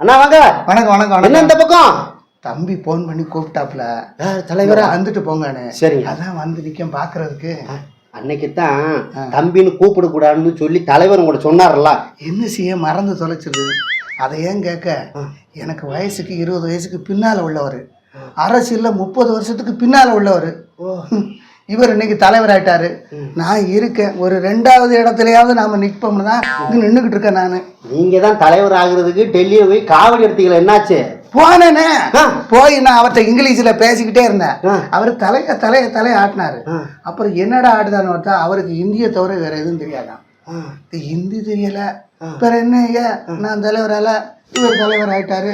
அண்ணா வாங்க. வணக்கம் வணக்கம் என்ன வணக்கம் இந்த பக்கம்? தம்பி ஃபோன் பண்ணி கூப்பிட்டாப்ல தலைவரா? வந்துட்டு போங்கன்னு சரிங்க. அதான் வந்து நிக்கம் பாக்குறதுக்கு. அன்னைக்கு தான் தம்பின்னு கூப்பிடக்கூடாதுன்னு சொல்லி தலைவர் உங்கள்ட்ட சொன்னார்ல. என்ன செய்ய மறந்து தொலைச்சிது. அதை ஏன் கேட்க? எனக்கு வயசுக்கு இருபது வயசுக்கு பின்னால உள்ளவர். அரசியல்ல முப்பது வருஷத்துக்கு பின்னால உள்ளவர். இவர் இன்னைக்கு தலைவர் ஆயிட்டாரு நான் இருக்கேன். ஒரு ரெண்டாவது இடத்துலயாவது நாம நிற்போம்னு இங்க நின்றுக்கிட்டு இருக்கேன் நான். நீங்க தான் தலைவர் ஆகுறதுக்கு டெல்லியில போய் காவடி எடுத்தீங்களா என்னாச்சு? போனேனே. போய் நான் அவர்கிட்ட இங்கிலீஷ்ல பேசிக்கிட்டே இருந்தேன். அவர் தலைய தலைய தலைய ஆட்டினாரு. அப்புறம் என்னடா ஆடுதான்னு பார்த்தா அவருக்கு இந்திய தவிர வேற எதுவும் தெரியாதான். ஹிந்தி தெரியல. வேற என்ன ஐயா? நான் தலைவரால இவர் தலைவர் ஆயிட்டாரு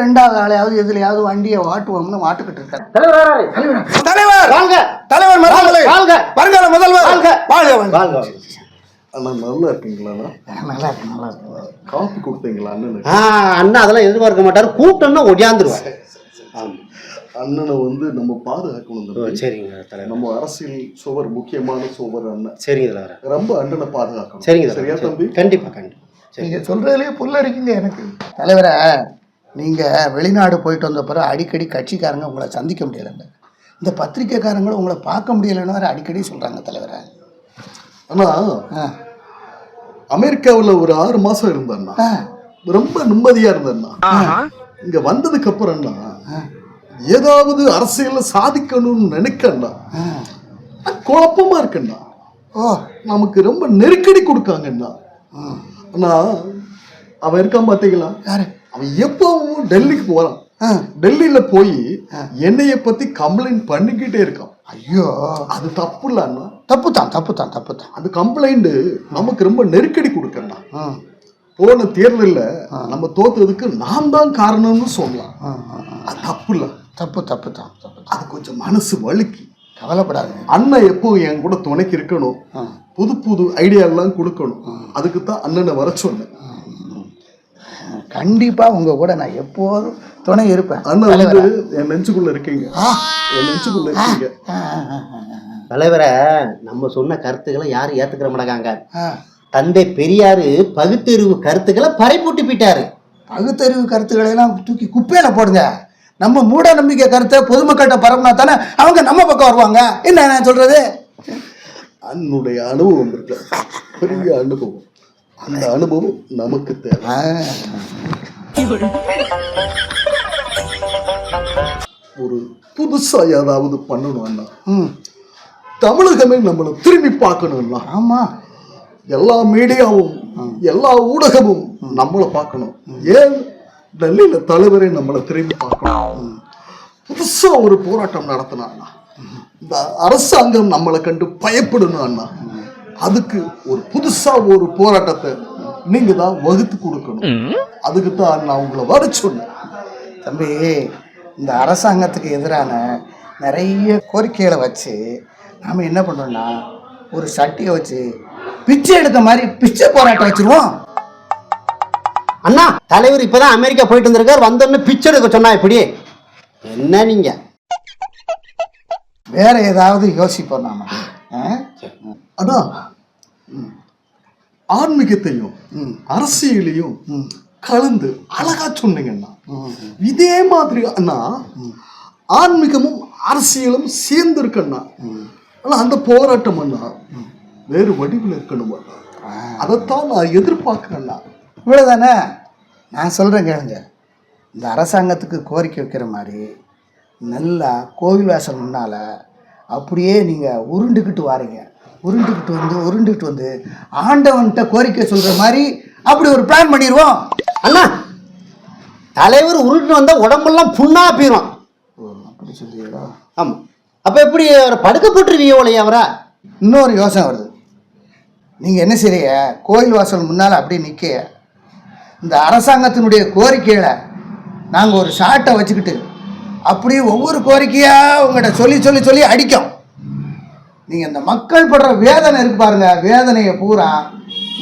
ரெண்டாவது ஆளையாவது எதுலயாவது வண்டியை வாட்டுவோம்னு வாட்டுக்கிட்டு இருக்காரு தலைவர் வராரு. தலைவர் வாங்க தலைவர் மருமகளே. வாழ்க. வருங்கால முதல்வர். வாழ்க. வாழ்க. வாழ்க. நல்லா இருக்கீங்களாண்ணா நல்லா இருக்கு நல்லா இருக்கு. காஃபி கொடுத்தீங்களா அண்ணனுக்கு? ஆ அண்ணா அதெல்லாம் எதிர்பார்க்க மாட்டாரு. கூப்பிட்டோம்னா ஒடியாந்துருவாரு. அண்ணனை வந்து நம்ம பாதுகாக்கணும். சரிங்க நம்ம அரசியல் சுவர் முக்கியமான சுவர் அண்ணன் சரிங்க ரொம்ப அண்ணனை பாதுகாக்கணும். சரிங்க சரியா தம்பி? கண்டிப்பா கண்டிப்பா. நீங்க சொல்றதுலயே புல்லரிக்குங்க எனக்கு. தலைவரை நீங்க வெளிநாடு போயிட்டு வந்த பிறகு அடிக்கடி கட்சிக்காரங்க உங்களை சந்திக்க முடியலைங்க. இந்த பத்திரிக்கைக்காரங்களும் உங்களை பார்க்க முடியலைன்னு வேற அடிக்கடி சொல்றாங்க தலைவரை. அண்ணா ஆ. அமெரிக்காவுல ஒரு ஆறு மாசம் இருந்தேன்னா ஆ. ரொம்ப நிம்மதியா இருந்தேன்னா இங்க வந்ததுக்கு அப்புறம் அண்ணா ஏதாவது அரசியல்ல சாதிக்கணும்னு நினைக்கண்ணா. ஆ. குழப்பமா இருக்குண்ணா. ஓ. நமக்கு ரொம்ப நெருக்கடி கொடுக்காங்கண்ணா. அண்ணா அவன் இருக்கான் பாத்தீங்களா? யாரு? அவன் எப்பவும் டெல்லிக்கு போறான். ஆ. டெல்லியில போய் என்னைய பத்தி கம்ப்ளைண்ட் பண்ணிக்கிட்டே இருக்கான். ஐயோ அது தப்பு இல்ல அண்ணா. தப்பு தான் தப்பு தான் தப்பு தான் அது கம்ப்ளைண்ட் நமக்கு ரொம்ப நெருக்கடி கொடுக்கண்ணா ம். போன தேர்தல்ல நம்ம தோத்ததுக்கு நான் தான் காரணம்னு சொல்லலாம். அது தப்பு இல்ல தப்பு தப்பு. தான் அது கொஞ்சம் மனசு வலிக்கு கவலைப்படாதீங்க. அண்ணன் எப்போ என் கூட துணைக்கு இருக்கணும். புது புது ஐடியா எல்லாம் கொடுக்கணும். அதுக்கு தான் அண்ணனை வர சொன்னேன். கண்டிப்பா உங்க கூட நான் எப்போதும் துணை இருப்பேன். அண்ணன் வந்து என் நெஞ்சுக்குள்ள இருக்கீங்க. என் நெஞ்சுக்குள்ள இருக்கீங்க. தலைவரை நம்ம சொன்ன கருத்துக்களை யாரும் ஏத்துக்கிற மாட்டாங்க. தந்தை பெரியாரு பகுத்தறிவு கருத்துக்களை பறைப்பூட்டி போயிட்டாரு. பகுத்தறிவு கருத்துக்களை எல்லாம் தூக்கி குப்பையில போடுங்க. நம்ம மூட நம்பிக்கை கருத்தை பொதுமக்கள்கிட்ட பரப்புனா தானே அவங்க நம்ம பக்கம் வருவாங்க. என்ன நான் சொல்றது? அன்னுடைய அனுபவம் இருக்கு. பெரிய அனுபவம். அந்த அனுபவம் நமக்கு தேவை. ஒரு புதுசா ஏதாவது பண்ணணும் அண்ணா ம். தமிழகமே நம்மளை திரும்பி பார்க்கணும்னா ஆமா. எல்லா மீடியாவும் எல்லா ஊடகமும் நம்மளை பார்க்கணும். ஏன் டெல்லியில தலைவரை நம்மளை திரும்பி பார்க்கணும்? புதுசா ஒரு போராட்டம் நடத்தினா இந்த அரசாங்கம் நம்மளை கண்டு பயப்படணும் அண்ணா அதுக்கு ஒரு புதுசா ஒரு போராட்டத்தை நீங்க தான் வகுத்து கொடுக்கணும். அதுக்கு தான் நான் உங்களை வர சொன்னேன். தம்பி இந்த அரசாங்கத்துக்கு எதிரான நிறைய கோரிக்கைகளை வச்சு நாம் என்ன பண்ணுறோம்னா ஒரு சட்டியை வச்சு பிச்சை எடுக்க மாதிரி பிச்சை போராட்டம் வச்சிருவோம். அண்ணா தலைவர் இப்பதான் அமெரிக்கா போயிட்டு வந்திருக்காரு. வந்தோடனே பிச்சை எடுக்க சொன்னா இப்படி? என்ன நீங்க? வேற ஏதாவது யோசிப்போம் நாம? அதான் ஆன்மீகத்தையும். அரசியலையும். கலந்து அழகா சொன்னீங்கண்ணா ம். இதே மாதிரி அண்ணா ஆன்மீகமும் அரசியலும் சேர்ந்து இருக்கண்ணா ஆனா அந்த போராட்டம் அண்ணா வேறு வடிவில் இருக்கணும்? அதைத்தான் நான் எதிர்பார்க்கிறேண்ணா இவ்வளோதானே நான் சொல்கிறேன் கேளுங்க. இந்த அரசாங்கத்துக்கு கோரிக்கை வைக்கிற மாதிரி நல்லா கோவில் வாசல் முன்னால் அப்படியே நீங்கள் உருண்டுக்கிட்டு வாரீங்க. உருண்டுக்கிட்டு வந்து உருண்டுக்கிட்டு வந்து ஆண்டவன்கிட்ட கோரிக்கை சொல்கிற மாதிரி அப்படி ஒரு பிளான் பண்ணிடுவோம் அண்ணா தலைவர் உருட்டு வந்தா உடம்பெல்லாம் புண்ணா போயிரும். அப்படி சொல்லிடுறோம் ஆமா. அப்ப எப்படி அவரை படுக்க போட்டுருவீங்க உலைய அவரா? இன்னொரு யோசனை வருது. நீங்கள் என்ன செய்றீங்க? கோயில் வாசல் முன்னால் அப்படியே நிற்க இந்த அரசாங்கத்தினுடைய கோரிக்கைகளை நாங்கள் ஒரு ஷார்ட்டை வச்சுக்கிட்டு அப்படியே ஒவ்வொரு கோரிக்கையாக உங்கள்கிட்ட சொல்லி சொல்லி சொல்லி அடிக்கும். நீங்கள் இந்த மக்கள் படுற வேதனை இருக்கு பாருங்க வேதனையை பூரா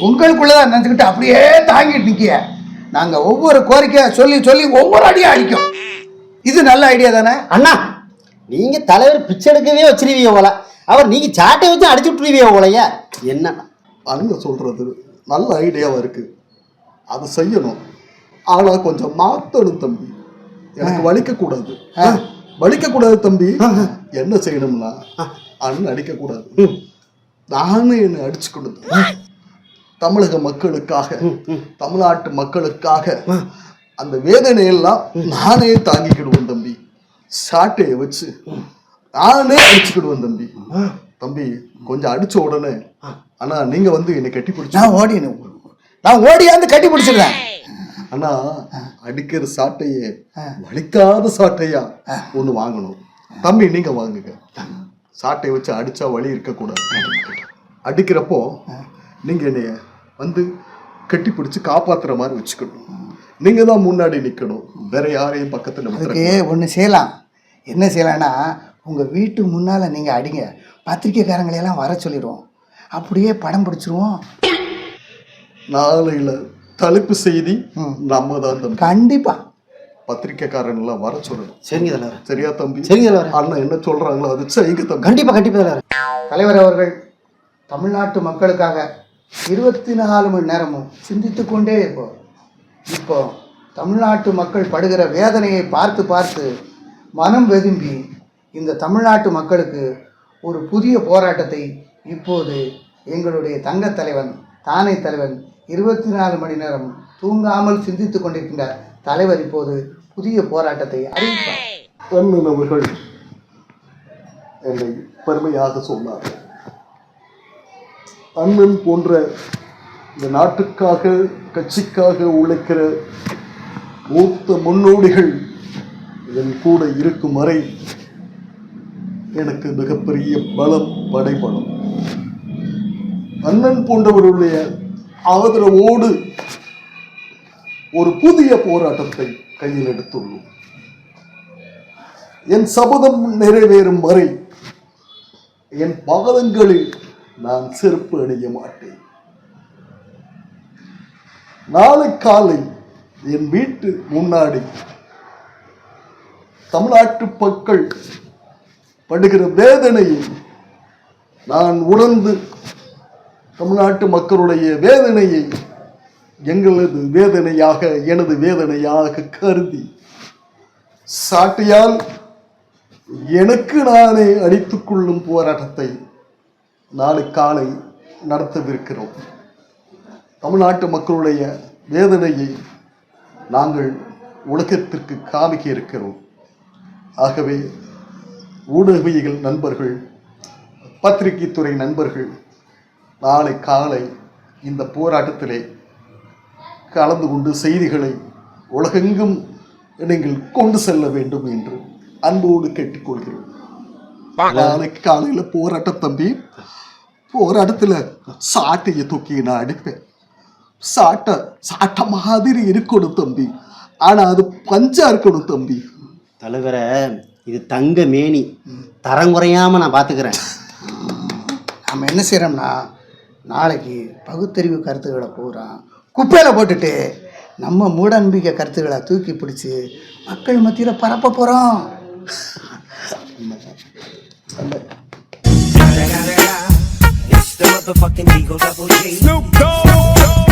உங்களுக்குள்ளே தான் நினச்சிக்கிட்டு அப்படியே தாங்கிட்டு நிற்க நாங்கள் ஒவ்வொரு கோரிக்கையாக சொல்லி சொல்லி ஒவ்வொரு அடியும் அடிக்கும். இது நல்ல ஐடியா தானே? அண்ணா நீங்க தலைவர் பிச்சை எடுக்கவே வச்சிருவீங்க போல. அவர் நீங்க சாட்டை வச்சு அடிச்சு விட்டுருவீங்க போலைய. என்ன? அண்ணன் சொல்றது நல்ல ஐடியாவா இருக்கு. அதை செய்யணும். ஆனா கொஞ்சம் மாத்தணும் தம்பி. எனக்கு வலிக்க கூடாது வலிக்க கூடாது தம்பி. என்ன செய்யணும்னா அண்ணன் அடிக்க கூடாது ம் நானே என்னை அடிச்சுக்கணும் தமிழக மக்களுக்காக தமிழ்நாட்டு மக்களுக்காக அந்த வேதனையெல்லாம் நானே தாங்கிக்கிடுவேன் தம்பி. சாட்டையை வச்சு நானே அடிச்சுக்கிடுவேன் தம்பி. தம்பி கொஞ்சம் அடிச்ச உடனே ஆனா நீங்க வந்து என்னை கட்டி பிடிச்சு நான் ஓடி நான் ஓடியாந்து கட்டி பிடிச்சிடுறேன். ஆனா அடிக்கிற சாட்டையே வலிக்காத சாட்டையா ஒண்ணு வாங்கணும். தம்பி நீங்க வாங்குங்க. சாட்டையை வச்சு அடிச்சா வலி இருக்கக்கூடாது. அடிக்கிறப்போ நீங்க என்னைய வந்து கட்டி பிடிச்சு காப்பாத்துற மாதிரி வச்சுக்கணும். நீங்க தான் முன்னாடி நிக்கணும். வேற யாரையும் பக்கத்துல அதுக்கு ஒன்று செய்யலாம். என்ன செய்யலாம்னா உங்கள் வீட்டு முன்னால் நீங்கள் அடிங்க. பத்திரிக்கைக்காரங்களையெல்லாம் வர சொல்லிடுவோம். அப்படியே படம் பிடிச்சிருவோம். நாளையில தலைப்பு செய்தி நம்ம தான் கண்டிப்பாக பத்திரிக்கைக்காரன் எல்லாம் வர சொல்லணும். சரிங்க தலைவர். சரியா தம்பி? சரிங்க தலைவர். அண்ணன் என்ன சொல்றாங்களோ அது செய்யுங்க தம்பி. கண்டிப்பா கண்டிப்பா தலைவர். தலைவர் அவர்கள் தமிழ்நாட்டு மக்களுக்காக இருபத்தி நாலு மணி நேரமும் சிந்தித்து கொண்டே இருப்போம். இப்போ தமிழ்நாட்டு மக்கள் படுகிற வேதனையை பார்த்து பார்த்து மனம் வெதும்பி இந்த தமிழ்நாட்டு மக்களுக்கு ஒரு புதிய போராட்டத்தை இப்போது எங்களுடைய தங்கத் தலைவன் தானை தலைவன் இருபத்தி நாலு மணி நேரம் தூங்காமல் சிந்தித்து கொண்டிருக்கின்ற தலைவர் இப்போது புதிய போராட்டத்தை அறிவிப்பார். அண்ணன் அவர்கள் என்னை பெருமையாக சொன்னார். அண்ணன் போன்ற இந்த நாட்டுக்காக கட்சிக்காக உழைக்கிற மூத்த முன்னோடிகள் என் கூட இருக்கும் வரை எனக்கு மிகப்பெரிய பலம் படைபலம். அண்ணன் போன்றவருடைய ஆதரவோடு ஒரு புதிய போராட்டத்தை கையில் எடுத்துள்ளோம் என் சபதம் நிறைவேறும் வரை என் பாதங்களில் நான் செருப்பு அணிய மாட்டேன். நாளை காலை என் வீட்டு முன்னாடி தமிழ்நாட்டு மக்கள் படுகிற வேதனையை நான் உணர்ந்து தமிழ்நாட்டு மக்களுடைய வேதனையை எங்களது வேதனையாக எனது வேதனையாக கருதி சாட்டையால் எனக்கு நானே அடித்துக்கொள்ளும் போராட்டத்தை நாளை காலை நடத்தவிருக்கிறோம். தமிழ்நாட்டு மக்களுடைய வேதனையை நாங்கள் உலகத்திற்கு காமிக்க இருக்கிறோம். ஆகவே ஊடகவியல் நண்பர்கள் பத்திரிகை துறை நண்பர்கள் நாளை காலை இந்த போராட்டத்திலே கலந்து கொண்டு செய்திகளை உலகெங்கும் நீங்கள் கொண்டு செல்ல வேண்டும் என்று அன்போடு கேட்டுக்கொள்கிறோம். நாளைக்கு காலையில போராட்டம் தம்பி. போராட்டத்துல சாட்டையை தூக்கி நான் அடிப்பேன். சாட்டை சாட்டை மாதிரி இருக்கணும் தம்பி. ஆனா அது பஞ்சா இருக்கணும் தம்பி. தலைவரை இது தங்க மேனி. தரம் குறையாம நான் பாத்துக்கிறேன். நம்ம என்ன செய்கிறோம்னா நாளைக்கு பகுத்தறிவு கருத்துக்களை பூரா குப்பையில் போட்டுட்டு நம்ம மூடநம்பிக்கை கருத்துக்களை தூக்கி பிடிச்சி மக்கள் மத்தியில் பரப்ப போகிறோம் It's the motherfucking Eagle Double G. Snoop Dogg.